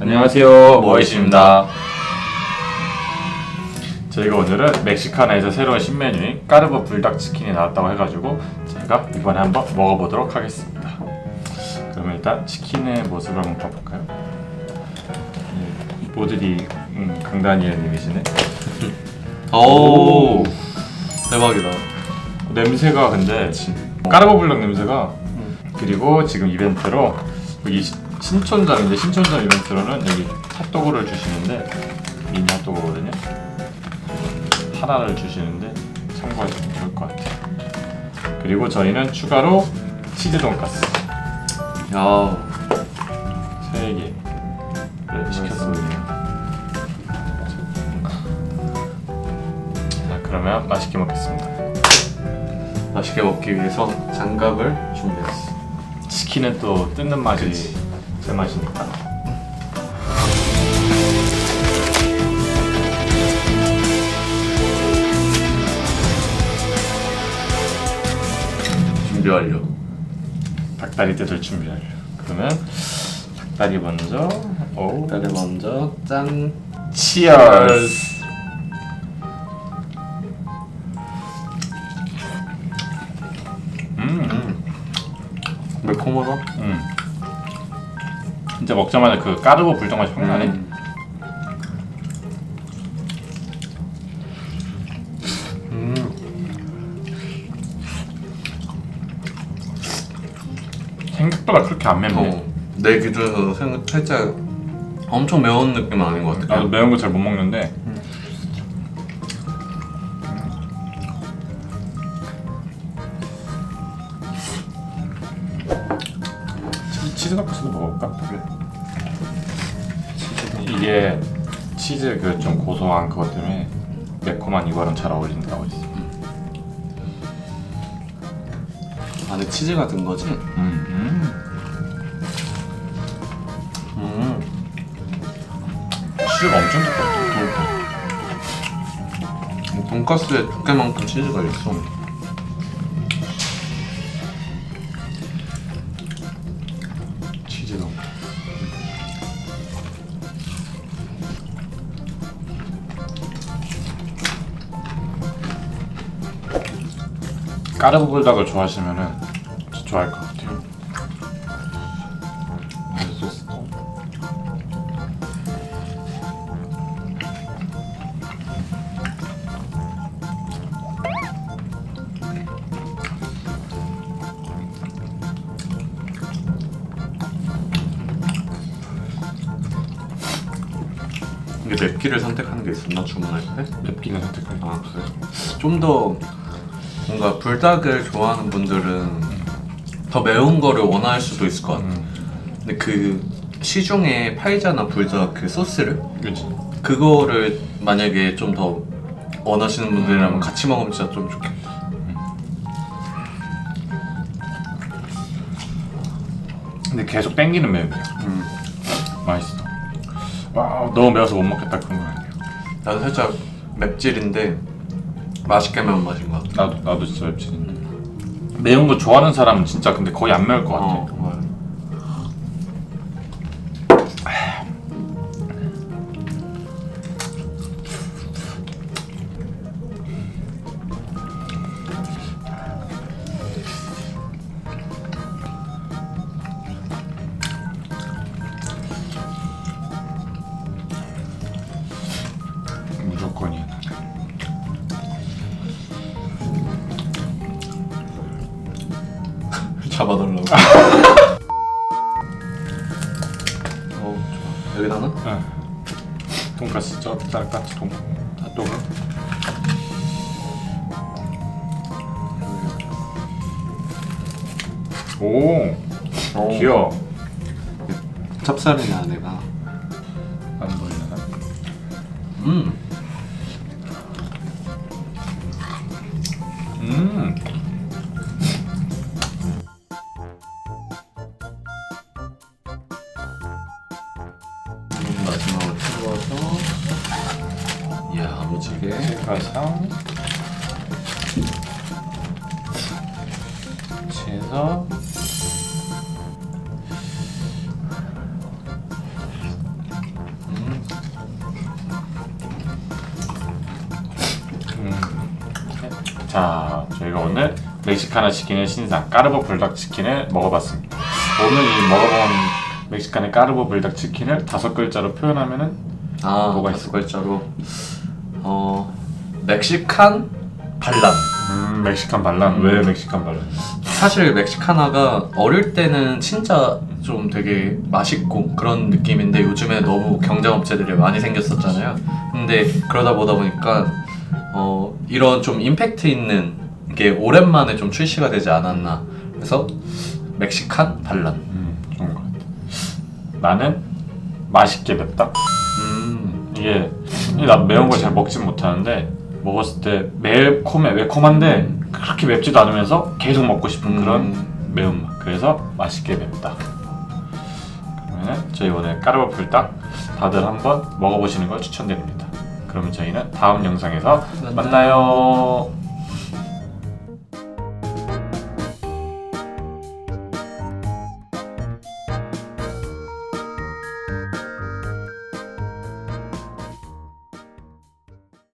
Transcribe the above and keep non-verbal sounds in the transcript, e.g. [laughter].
안녕하세요. 모이십니다. 저희가 오늘은 멕시카나에서 새로운 신메뉴인 까르보 불닭 치킨이 나왔다고 해가지고 제가 이번에 한번 먹어보도록 하겠습니다. 그럼 일단 치킨의 모습을 한번 봐볼까요? 네, 모델이 음, 강다니엘님이시네. [laughs] 오 대박이다. 냄새가 근데 까르보 불닭 냄새가 그리고 지금 이벤트로 여기 시- 신촌점인데 신촌점 이벤트로는 여기 핫도그를 주시는데 미니 핫도그거든요. 하나를 주시는데 참고하시면 좋을 것 같아요. 그리고 저희는 추가로 치즈 돈까스. 야 3개를 시켰습니다. 자 그러면 맛있게 먹겠습니다. 맛있게 먹기 위해서 장갑을 준비했어. 치킨은 또 뜯는 맛이 제 맛이니까 준비 완료. 닭다리 뜯을 준비하려 그러면 닭다리 먼저 오 다리 먼저 짠. 치얼스 음, 매콤하다. 음. 진짜 먹자마자 그 까르보 불닭 맛이 확 나네 음. 음. 생각보다 그렇게 안 맵네 어, 내 기준에서 생- 살짝 엄청 매운 느낌은 아닌 것 같아. 나도 매운 거 잘 못 먹는데 치- 치즈 닭가스도 먹어볼까? 그래. 이게 치즈 그 좀 고소한 그것 때문에 매콤한 이거랑 잘 어울린다고 했어. 안에 치즈가 든 거지? 음, 음. 음. 치즈가 엄청 두껍다. 뭐 돈가스에 두께만큼 치즈가 있어. 까르보 불닭을 좋아하시면은 진짜 좋아할 것 같아요. 이 소스도. 이게 맵기를 선택하는 게 있었나 주문할 때? 맵기는 선택할 거. 아 그래? 좀더 뭔가 불닭을 좋아하는 분들은 더 매운 거를 원할 수도 있을 것 같아. 음, 근데 그 시중에 팔잖아 불닭 그 소스를 그렇지. 그거를 만약에 좀 더 원하시는 분들이라면 음. 같이 먹으면 진짜 좀 좋겠다. 근데 계속 땡기는 매운이야. 음. 맛있어. 와 너무 매워서 못 먹겠다 그런 건 아니에요. 나도 살짝 맵찔인데 맛있게 매운 맛인 것 같아. 나도 나도 진짜 맵찔인데. 매운 거 좋아하는 사람은 진짜 근데 거의 안 매울 것 같아. 어, 맞아. 잡아달라고. 어, 좋아. 여기다는? 응. 돈까스 저 쌀까치 돈 핫도그. 오 어. 귀여워. 찹쌀이네 안에가. 안 보이려나? 음. 음. 마지막으로 채워서. 이야 무지개 가상 해서. 자, 저희가 오늘 멕시카나 치킨의 신상 까르보 불닭 치킨을 먹어봤습니다. 오늘 이 먹어본 멕시카네 까르보 불닭 치킨을 다섯 글자로 표현하면은 아 뭐가 다섯 글자로 어 멕시칸 반란. 음, 멕시칸 반란. 왜 멕시칸 반란? 사실 멕시카나가 어릴 때는 진짜 좀 되게 맛있고 그런 느낌인데 요즘에 너무 경쟁업체들이 많이 생겼었잖아요. 근데 그러다 보다 보니까 어, 이런 좀 임팩트 있는 게 오랜만에 좀 출시가 되지 않았나. 그래서 멕시칸 반란. 나는 맛있게 맵다. 음, 이게 나 매운 걸 잘 먹진 못하는데 먹었을 때 매콤해 매콤한데 그렇게 맵지도 않으면서 계속 먹고 싶은 그런 음. 매운맛. 그래서 맛있게 맵다. 그러면 저희 오늘 까르보 불닭 다들 한번 먹어보시는 걸 추천드립니다. 그러면 저희는 다음 영상에서. 만나요.